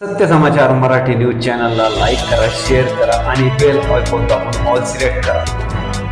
सत्य समाचार मराठी न्यूज चॅनलला लाईक करा शेअर करा आणि बेल आयकॉन दाबून ऑल सिलेक्ट करा.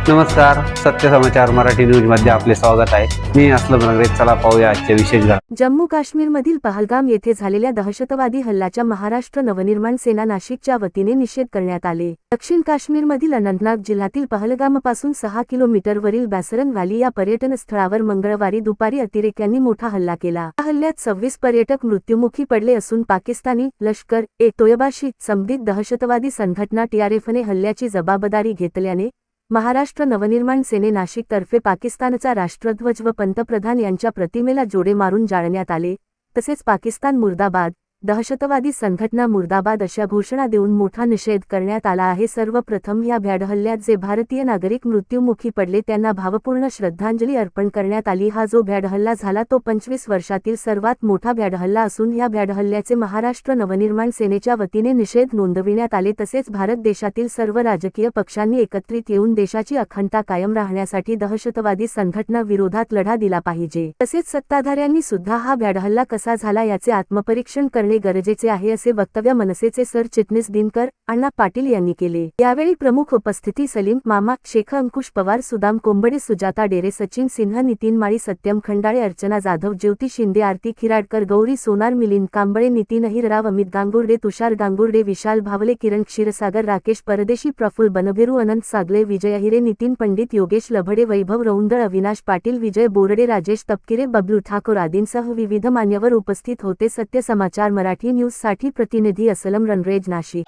नमस्कार सत्य समाचार मराठी न्यूजमध्ये आपले स्वागत आहे. मी असलम नगरे चला पाहूया आजच्या विशेष जम्मू जम्मू काश्मीरमधील पहलगाम येथे झालेल्या दहशतवादी हल्ल्याच्या महाराष्ट्र नवनिर्माण सेना नाशिकच्या वतीने निषेध करण्यात आले. दक्षिण काश्मीरमधील अनंतनाग जिल्ह्यातील पहलगामपासून सहा किलोमीटरवरील बॅसरन व्हॅली या पर्यटन स्थळावर मंगळवारी दुपारी अतिरेक्यांनी मोठा हल्ला केला. या हल्ल्यात सव्वीस पर्यटक मृत्युमुखी पडले असून पाकिस्तानी लष्कर ए तोयबाशी संबंधित दहशतवादी संघटना टीआरएफने हल्ल्याची जबाबदारी घेतल्याने महाराष्ट्र नवनिर्माण सेने नाशिकतर्फे पाकिस्तानचा राष्ट्रध्वज व पंतप्रधान यांच्या प्रतिमेला जोडे मारून जाळण्यात आले तसेच पाकिस्तान मुर्दाबाद दहशतवादी संघटना मुर्दाबाद अशा घोषणा देऊन मोठा निषेध करण्यात आला आहे. सर्वप्रथम या भ्याड हल्ल्यात जे भारतीय नागरिक मृत्युमुखी पडले त्यांना भावपूर्ण श्रद्धांजली अर्पण करण्यात आली. हा जो भ्याड हल्ला झाला तो पंचवीस वर्षातील सर्वात मोठा भ्याड हल्ला असून या भ्याड हल्ल्याचे महाराष्ट्र नवनिर्माण सेनेच्या वतीने निषेध नोंदविण्यात आले. तसेच भारत देशातील सर्व राजकीय पक्षांनी एकत्रित येऊन देशाची अखंडता कायम राहण्यासाठी दहशतवादी संघटना विरोधात लढा दिला पाहिजे. तसेच सत्ताधाऱ्यांनी सुद्धा हा भ्याड हल्ला कसा झाला याचे आत्मपरीक्षण करणे गरजेचे आहे असे वक्तव्य मनसेचे सरचिटणीस दिनकर अण्णा पाटील यांनी केले. यावेळी प्रमुख उपस्थिती सलीम मामा शेख अंकुश पवार सुदाम कोंबडे सुजाता डेरे सचिन सिन्हा नितीन माळी सत्यम खंडाळे अर्चना जाधव ज्योती शिंदे आरती खिराडकर गौरी सोनार मिलिंद कांबळे नितीन अहिरराव अमित गांगुर्डे तुषार गांगुर्डे विशाल भावले किरण क्षीरसागर राकेश परदेशी प्रफुल बनभेरू अनंत सागले विजय अहिरे नितीन पंडित योगेश लभडे वैभव रौंदळ अविनाश पाटील विजय बोरडे राजेश तपकिरे बबलू ठाकूर आदींसह विविध मान्यवर उपस्थित होते. सत्य समाचार मराठी न्यूजसाठी प्रतिनिधी असलम रनरेज नाशिक.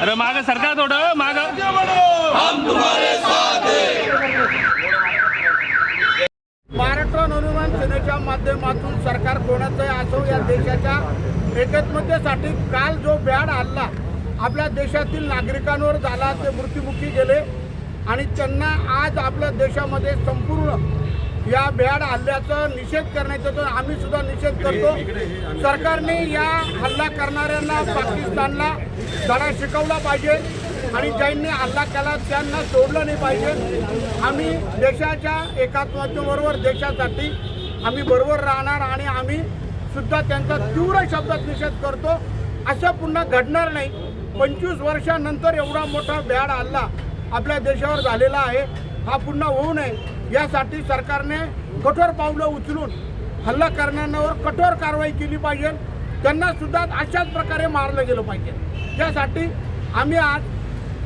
अरे माग सरकार थोडं माग. महाराष्ट्र नवनिर्माण सेनेच्या माध्यमातून सरकार कोणाचंही असो या देशाच्या एकत्मतेसाठी काल जो बॅड हल्ला आपल्या देशातील नागरिकांवर झाला ते मृत्युमुखी गेले. आणि त्यांना आज आपल्या देशामध्ये संपूर्ण या भ्याड हल्ल्याचा निषेध करण्याचा तर आम्ही सुद्धा निषेध करतो. सरकारने या हल्ला करणाऱ्यांना पाकिस्तानला धडा शिकवला पाहिजे आणि ज्यांनी हल्ला केला त्यांना सोडलं नाही पाहिजे. आम्ही देशाच्या एकात्मतेबरोबर देशासाठी आम्ही बरोबर राहणार आणि आम्ही सुद्धा त्यांचा तीव्र शब्दात निषेध करतो. असं पुन्हा घडणार नाही. पंचवीस वर्षानंतर एवढा मोठा भ्याड हल्ला आपल्या देशावर झालेला आहे हा पुन्हा होऊ नये. यासाठी सरकारने कठोर पावलं उचलून हल्ला करणाऱ्यांवर कठोर कारवाई केली पाहिजे. त्यांना सुद्धा अशाच प्रकारे मारलं गेलं पाहिजे. त्यासाठी आम्ही आज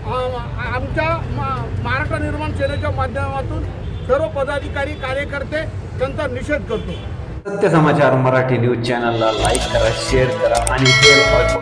आमच्या महाराष्ट्र निर्माण सेनेच्या माध्यमातून सर्व पदाधिकारी कार्यकर्ते त्यांचा निषेध करतो. सत्य समाचार मराठी न्यूज चॅनलला लाईक करा शेअर करा आणि